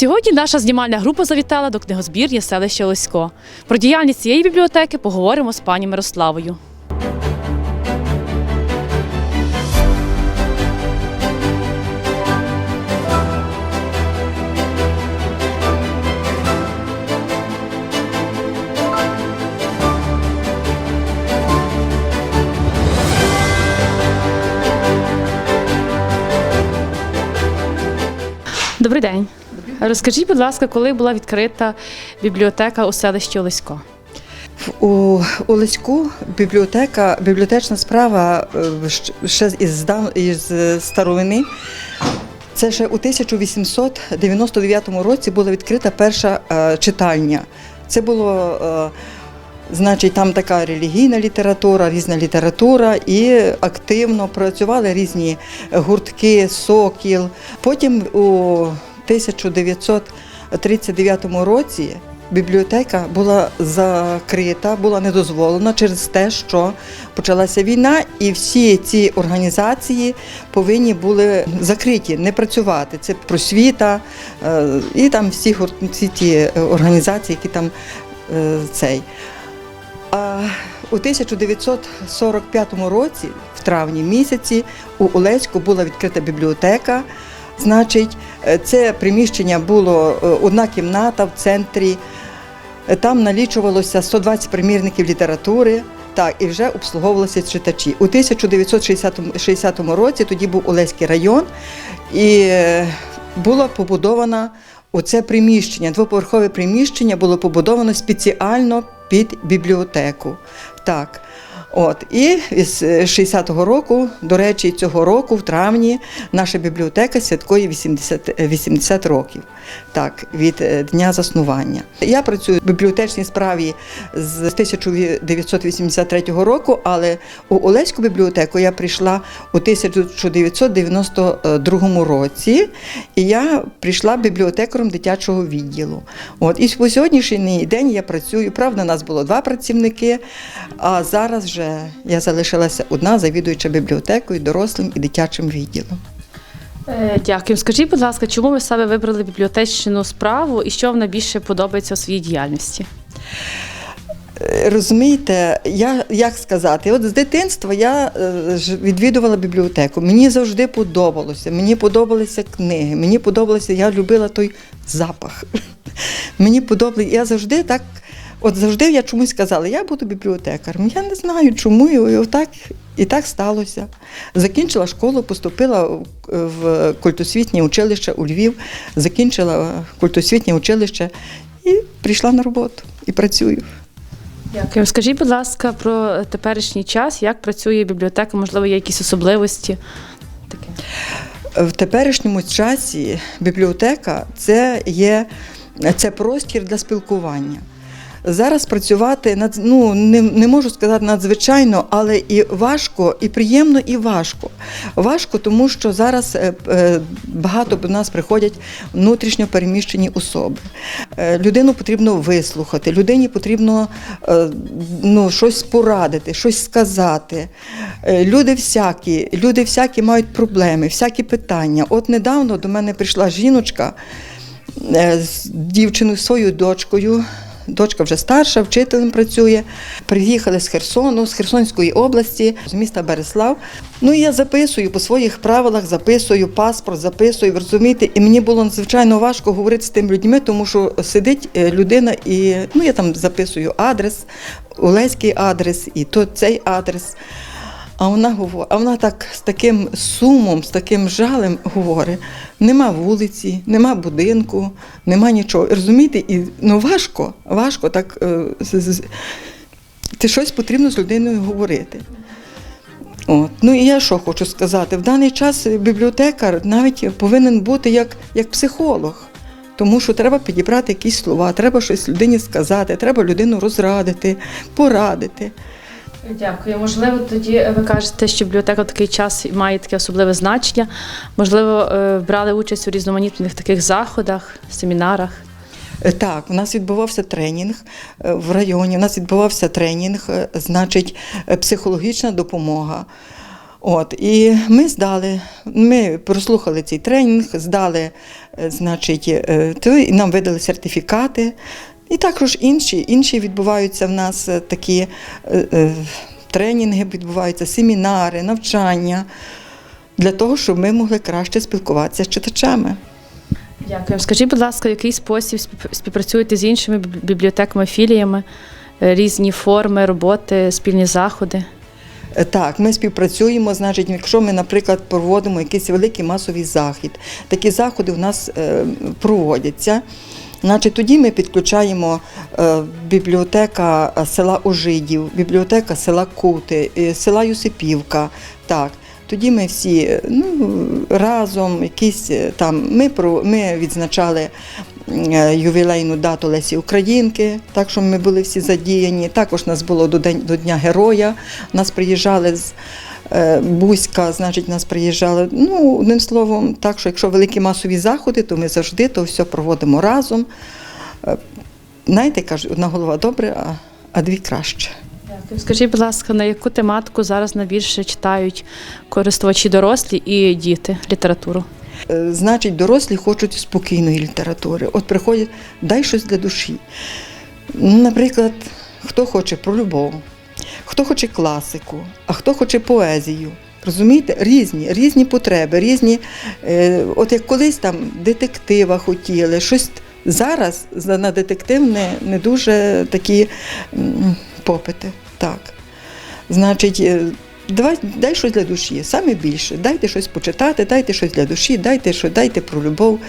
Сьогодні наша знімальна група завітала до книгозбірні селища Лосько. Про діяльність цієї бібліотеки поговоримо з пані Мирославою. Добрий день. Розкажіть, будь ласка, коли була відкрита бібліотека у селищі Олесько? У, у Леську бібліотека, бібліотечна справа е, ще із, із старовини. Це ще у 1899 році була відкрита перша е, читальня. Це було, е, значить, там така релігійна література, різна література, і активно працювали різні гуртки, сокіл. Потім у 1939 році бібліотека була закрита, була недозволена через те, що почалася війна, і всі ці організації повинні були закриті, не працювати. Це просвіта е, і там всі, всі ті е, організації, які там е, цей. А у 1945 році, в травні місяці, у Олеську була відкрита бібліотека. Значить, це приміщення було е, одна кімната в центрі. Е, Там налічувалося 120 примірників літератури. Так, і вже обслуговувалися читачі. У 1960 році тоді був Олеський район, і е, було побудовано оце приміщення, двоповерхове приміщення було побудовано спеціально під бібліотеку. Так. От і з 60-го року, до речі, цього року, в травні, наша бібліотека святкує 80, 80 років так, від е, дня заснування. Я працюю в бібліотечній справі з 1983 року, але у Олеську бібліотеку я прийшла у 1992 році, і я прийшла бібліотекарем дитячого відділу. От і по сьогоднішній день я працюю. Правда, нас було два працівники, а зараз вже я залишилася одна завідуюча бібліотекою, дорослим і дитячим відділом. Е, Дякую. Скажіть, будь ласка, чому ви саме вибрали бібліотечну справу і що вам найбільше подобається у своїй діяльності? Е, Розумієте, я як сказати, от з дитинства я е, відвідувала бібліотеку. Мені завжди подобалося. Мені подобалися книги, мені подобалося, я любила той запах. Мені подобалося, я завжди так, от завжди я чомусь казала, я буду бібліотекарем. Я не знаю чому, і отак, і так сталося. Закінчила школу, поступила в- в культосвітнє училище у Львів, закінчила культосвітнє училище і прийшла на роботу і працюю. Дякую. Скажіть, будь ласка, про теперішній час, як працює бібліотека, можливо, є якісь особливості? Таке. В теперішньому часі бібліотека це є це простір для спілкування. Зараз працювати над ну не, не можу сказати надзвичайно, але і важко, і приємно, і важко. Важко, тому що зараз е, е, багато до нас приходять внутрішньо переміщені особи. Е, Людину потрібно вислухати, людині потрібно ну, щось порадити, щось сказати. Люди всякі, люди всякі мають проблеми, всякі питання. От недавно до мене прийшла жіночка з дівчиною, своєю дочкою. Дочка вже старша, вчителем працює. Приїхали з Херсону, з Херсонської області, з міста Береслав. Ну і я записую по своїх правилах, записую паспорт, записую, розумієте, і мені було надзвичайно важко говорити з тими людьми, тому що сидить е, людина, і ну я там записую адрес, Олеський адрес, і то цей адрес. А вона а вона так з таким сумом, з таким жалем говорить: нема вулиці, нема будинку, нема нічого. Розумієте, і ну важко, важко так. е, Ти щось потрібно з людиною говорити. От. Ну і я що хочу сказати? В даний час бібліотекар навіть повинен бути як, як психолог. Тому що треба підібрати якісь слова, треба щось людині сказати, треба людину розрадити, порадити. Дякую. Можливо, тоді ви кажете, що бібліотека в такий час має таке особливе значення. Можливо, е, брали участь у різноманітних таких заходах, семінарах. Е, Так, у нас відбувався тренінг е, в районі. У нас відбувався тренінг, е, значить, е, психологічна допомога. От, і ми здали, ми прослухали цей тренінг, здали, е, значить, е, то і нам видали сертифікати. І також інші, інші відбуваються в нас е, такі е, е, тренінги, відбуваються семінари, навчання для того, щоб ми могли краще спілкуватися з читачами. Дякую. Скажіть, будь ласка, в який спосіб співпрацюєте з іншими бібліотеками, філіями, різні форми роботи, спільні заходи? Так, ми співпрацюємо. Значить, якщо ми, наприклад, проводимо якийсь великий масовий захід, такі заходи у нас проводяться. Значить, тоді ми підключаємо е, бібліотека е, села Ожидів, бібліотека села Кути, е, села Юсипівка. Так. Тоді ми всі ну, разом, якісь там, ми, про, ми відзначали ювілейну дату Лесі Українки, так що ми були всі задіяні. Також нас було до, день, до Дня Героя. Нас приїжджали з Бузька, значить, нас приїжджали. Ну, одним словом, так що якщо великі масові заходи, то ми завжди то все проводимо разом. Е, Знаєте, кажуть, одна голова добре, а, а дві краще. Скажіть, будь ласка, на яку тематику зараз найбільше читають користувачі дорослі і діти літературу? Е, Значить, дорослі хочуть спокійної літератури. От приходять, дай щось для душі. Ну, Наприклад, хто хоче про любов, хто хоче класику, а хто хоче поезію. Розумієте, різні, різні потреби, різні. Е, от як колись там детектива хотіли, щось зараз на детектив не, не дуже такі м, попити. Так. Значить, е, давай, дай щось для душі, саме більше. Дайте щось почитати, дайте щось для душі, дайте що, дайте про любов,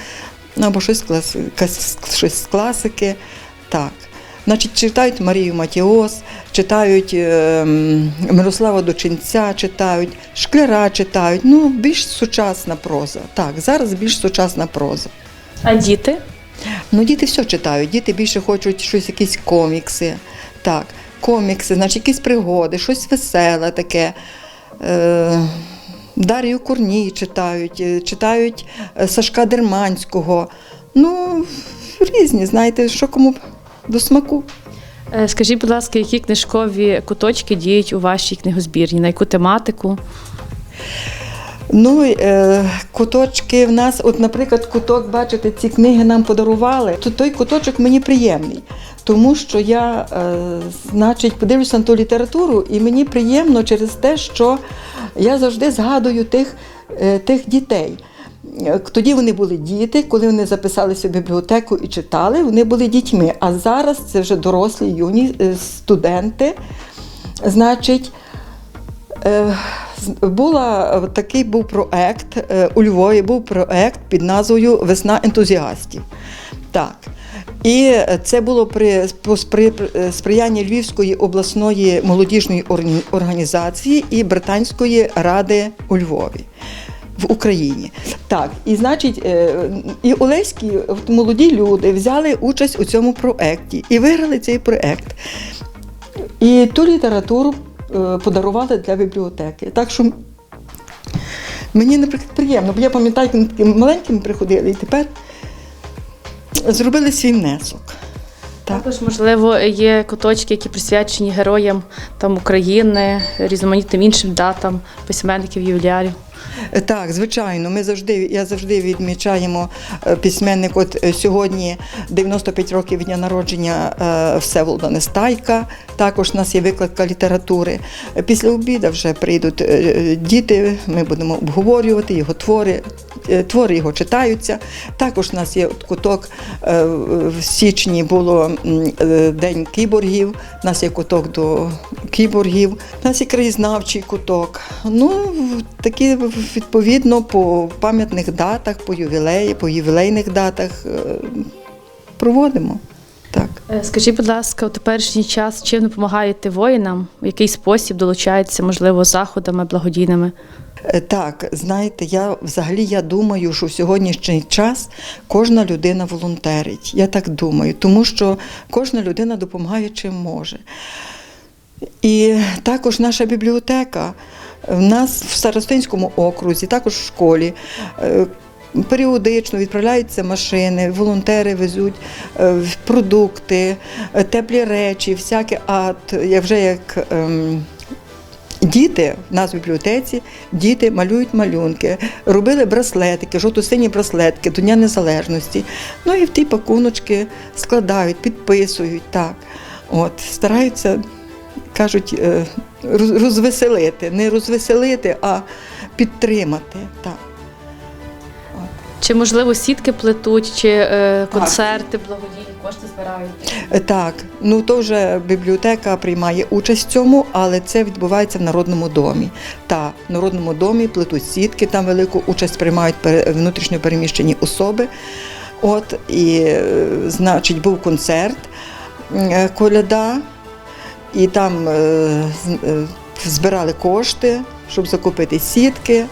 ну, або щось, клас- щось з класики. Так. Значить, читають Марію Матіос, читають е, Мирослава Дочинця, читають, Шкляра читають. Ну, більш сучасна проза. Так, зараз більш сучасна проза. А діти? Ну, діти все читають. Діти більше хочуть щось, якісь комікси. Так, комікси, значить, якісь пригоди, щось веселе таке. Е, Дар'ю Курній читають, е, читають е, Сашка Дерманського. Ну, різні, знаєте, що кому до смаку. Е, Скажіть, будь ласка, які книжкові куточки діють у вашій книгозбірні? На яку тематику? Ну, е, куточки в нас, от, наприклад, куток, бачите, ці книги нам подарували. То той куточок мені приємний, тому що я, е, значить, подивлюся на ту літературу, і мені приємно через те, що я завжди згадую тих, тих дітей. Е, Тоді вони були діти, коли вони записалися в бібліотеку і читали, вони були дітьми. А зараз це вже дорослі юні е, студенти. Значить, Е, Була такий був проект у Львові. Був проект під назвою Весна ентузіастів. Так. І це було при сприянні Львівської обласної молодіжної організації і Британської ради у Львові. В Україні. Так, і значить, е, і Олеські молоді люди взяли участь у цьому проекті і виграли цей проект. І ту літературу е, подарували для бібліотеки. Так що мені, наприклад, приємно, бо я пам'ятаю, як вони такими маленькими приходили і тепер зробили свій внесок. Так. Також, можливо, є куточки, які присвячені героям там України, різноманітним іншим датам, письменників, ювілярів. Так, звичайно, ми завжди, я завжди відмічаємо е, письменник. От е, сьогодні 95 років дня народження е, Всеволода Нестайка. Також у нас є викладка літератури. Після обіду вже прийдуть діти, ми будемо обговорювати його твори. Твори його читаються. Також у нас є куток в січні було День кіборгів. У нас є куток до кіборгів. У нас є краєзнавчий куток. Ну, такі відповідно по пам'ятних датах, по ювілеї, по ювілейних датах е, проводимо. Так. Е, Скажіть, будь ласка, у теперішній час чим допомагаєте воїнам? В який спосіб долучаєтеся, можливо, заходами благодійними? Е, Так, знаєте, я взагалі я думаю, що в сьогоднішній час кожна людина волонтерить. Я так думаю, тому що кожна людина допомагає чим може. І також наша бібліотека. В нас в Старостинському окрузі, також в школі. е, Періодично відправляються машини, волонтери везуть е, продукти, е, теплі речі, всяке. А вже як ем, Діти в нас в бібліотеці, діти малюють малюнки, робили браслетики, жовто-сині браслетки до Дня Незалежності. Ну і в ті пакуночки складають, підписують так. От, стараються, кажуть, розвеселити. Не розвеселити, а підтримати. Так. Чи можливо сітки плетуть, чи е, концерти благодійні кошти збирають? Е, Так, ну то вже бібліотека приймає участь в цьому, але це відбувається в народному домі. Та в народному домі плетуть сітки, там велику участь приймають пере- внутрішньо переміщені особи. От і е, значить, був концерт е, коляда, і там е, е, збирали кошти, щоб закупити сітки,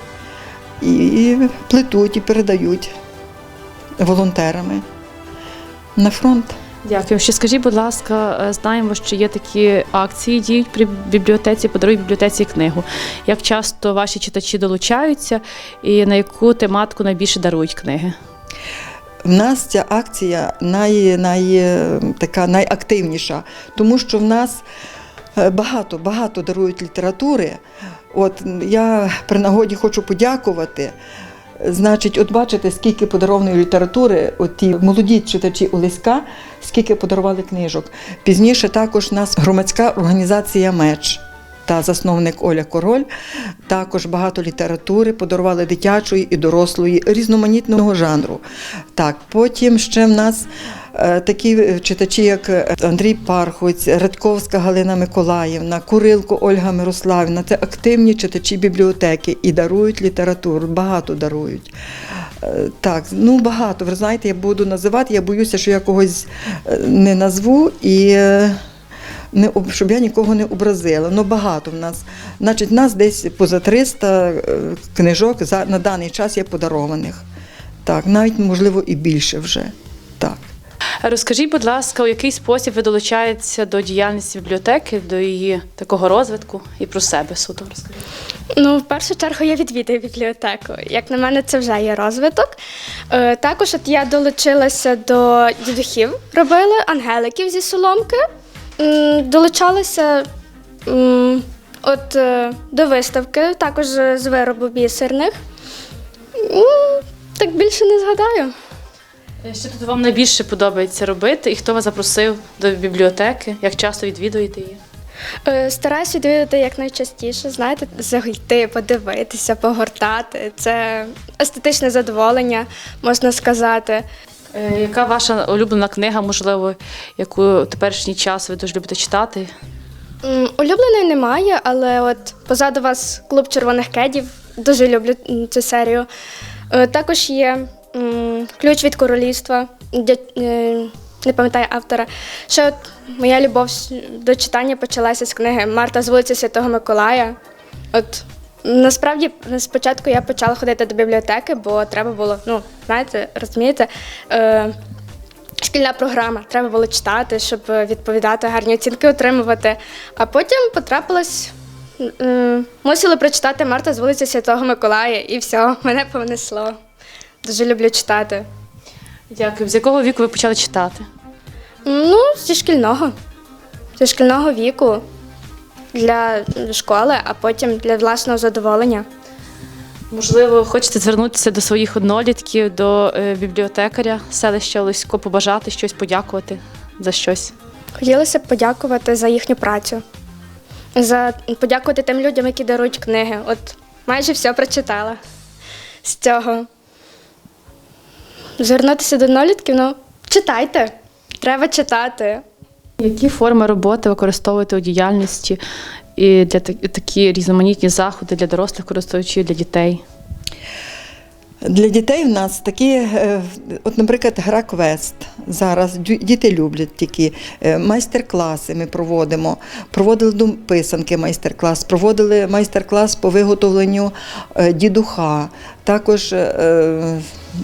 і плетуть і передають волонтерами на фронт. Дякую. Ще скажіть, будь ласка, е, знаємо, що є такі акції, діють при бібліотеці, подаруй бібліотеці книгу. Як часто ваші читачі долучаються і на яку тематику найбільше дарують книги? В нас ця акція най, най, така найактивніша, тому що в нас е, багато, багато дарують літератури. От я при нагоді хочу подякувати. Значить, от бачите, скільки подарованої літератури, от ті молоді читачі Олеська, скільки подарували книжок. Пізніше також нас громадська організація Меч та засновник Оля Король. Також багато літератури подарували дитячої і дорослої, різноманітного жанру. Так, потім ще в нас е, такі читачі, як Андрій Пархоць, Радковська Галина Миколаївна, Курилко Ольга Мирославівна. Це активні читачі бібліотеки і дарують літературу, багато дарують. Е, Так, ну багато. Ви знаєте, я буду називати, я боюся, що я когось е, не назву і. Не щоб я нікого не образила. Ну багато в нас. Значить, нас десь поза 300 е, книжок за, на даний час є подарованих. Так, навіть можливо і більше вже. Так. Розкажіть, будь ласка, у який спосіб ви долучаєтеся до діяльності бібліотеки, до її такого розвитку і про себе суто розкажіть. Ну, в першу чергу я відвідую бібліотеку. Як на мене, це вже є розвиток. Е, також от я долучилася до дідухів, робили ангеликів зі соломки. Долучалася от, е, до виставки, також з виробу бісерних. Так більше не згадаю. Е, Що тут вам найбільше подобається робити, і хто вас запросив до бібліотеки? Як часто відвідуєте її? Е, Стараюсь відвідати якнайчастіше, знаєте, зайти, подивитися, погортати. Це естетичне задоволення, можна сказати. Е, Яка ваша улюблена книга, можливо, яку в теперішній час ви дуже любите читати? Улюбленої немає, але от позаду вас клуб червоних кедів. Дуже люблю цю серію. Е, Також є ключ від королівства. е, Не пам'ятаю автора. Ще от моя любов до читання почалася з книги Марта з вулиці Святого Миколая. От насправді спочатку я почала ходити до бібліотеки, бо треба було, ну, знаєте, розумієте, е, шкільна програма. Треба було читати, щоб е, відповідати, гарні оцінки отримувати. А потім потрапилось. м, Мусили прочитати Марта з вулиці Святого Миколая, і все, мене понесло. Дуже люблю читати. Дякую. З якого віку ви почали читати? Ну, зі шкільного. Зі шкільного віку для школи, а потім для власного задоволення. Можливо, хочете звернутися до своїх однолітків, до е, бібліотекаря селища Олесько, побажати щось, подякувати за щось. Хотілося б подякувати за їхню працю, за подякувати тим людям, які дарують книги. От майже все прочитала з цього. Звернутися до однолітків, ну, читайте. Треба читати. Які форми роботи використовуєте у діяльності і для такі різноманітні заходи для дорослих користувачів, для дітей? Для дітей в нас такі, е, от, наприклад, гра квест. Зараз діти люблять такі е, майстер-класи. Ми проводимо. Проводили до писанки майстер-клас, проводили майстер-клас по виготовленню е, дідуха. Також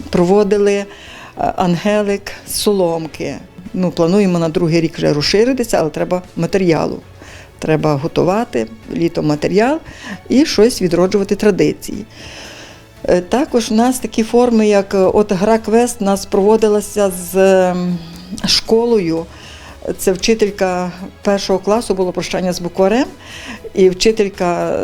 проводили ангелик з соломки. Ну, плануємо на другий рік вже розширитися, але треба матеріалу. Треба готувати літом матеріал і щось відроджувати традиції. Е, Також у нас такі форми, як е, от гра квест, у нас проводилася з ем, школою Це вчителька першого класу було прощання з букварем, і вчителька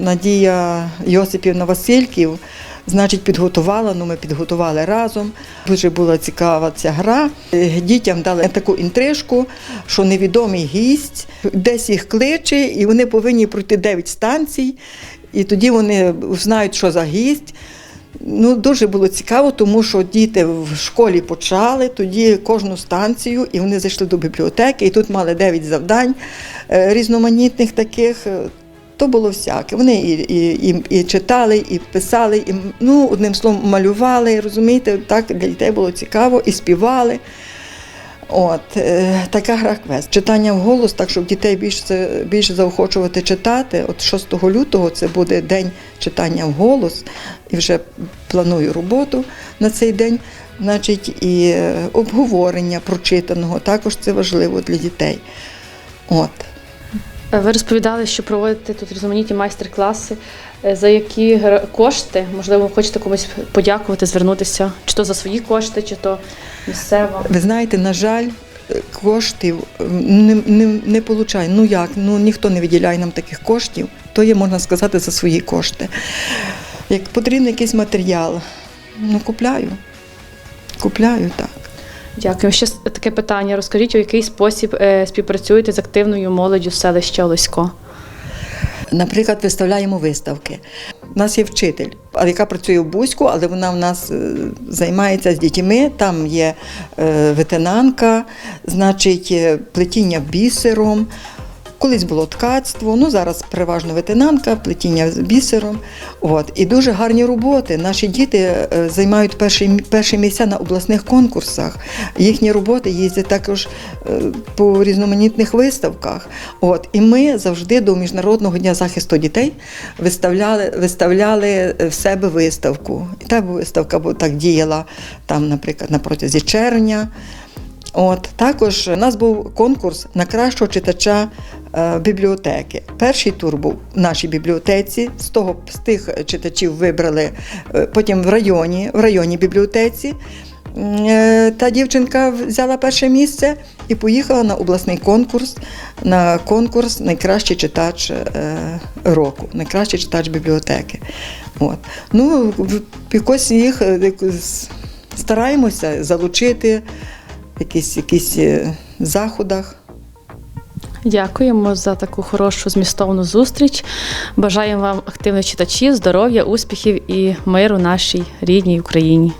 Надія Йосипівна Васильків, значить, підготувала. Ну, ми підготували разом. Дуже була цікава ця гра. Дітям дали таку інтрижку, що невідомий гість десь їх кличе, і вони повинні пройти 9 станцій. І тоді вони знають, що за гість. Ну, дуже було цікаво, тому що діти в школі почали тоді кожну станцію, і вони зайшли до бібліотеки, і тут мали 9 завдань е, різноманітних таких. Е, То було всяке. Вони і, і, і, і читали, і писали, і ну, одним словом, малювали, розумієте, так для дітей було цікаво, і співали. От, е, така гра квест. Читання вголос, так щоб дітей більше, більше заохочувати читати. От 6 лютого це буде день читання вголос, і вже планую роботу на цей день. Значить, і е, обговорення прочитаного також це важливо для дітей. От. Ви розповідали, що проводите тут різноманітні майстер-класи. Е, За які кошти, можливо, ви хочете комусь подякувати, звернутися, чи то за свої кошти, чи то місцево. Ви знаєте, на жаль, е, коштів не, не, не получає. Ну як? Ну ніхто не виділяє нам таких коштів, то є, можна сказати, за свої кошти. Як потрібен якийсь матеріал, ну купляю. Купляю так. Дякую. Ще таке питання. Розкажіть, у який спосіб е, співпрацюєте з активною молоддю селища Олесько? Наприклад, виставляємо виставки. У нас є вчитель, яка працює в Бузьку, але вона в нас е, займається з дітьми. Там є е, ветенанка, значить, е, плетіння бісером. Колись було ткацтво, ну зараз переважно ветенанка, плетіння з бісером. От. І дуже гарні роботи. Наші діти е, займають перші, перші місця на обласних конкурсах. Їхні роботи їздять також е, по різноманітних виставках. От. І ми завжди до Міжнародного дня захисту дітей виставляли, виставляли в себе виставку. І та виставка так діяла там, наприклад, на протязі червня. От також у нас був конкурс на кращого читача е, бібліотеки. Перший тур був в нашій бібліотеці. З того з тих читачів вибрали е, потім в районі, в районній бібліотеці. Е, Та дівчинка взяла перше місце і поїхала на обласний конкурс, на конкурс Найкращий читач року, найкращий читач бібліотеки. От. Ну, якось їх стараємося залучити якісь, якісь е, заходах. Дякуємо за таку хорошу змістовну зустріч. Бажаємо вам активних читачів, здоров'я, успіхів і миру нашій рідній Україні.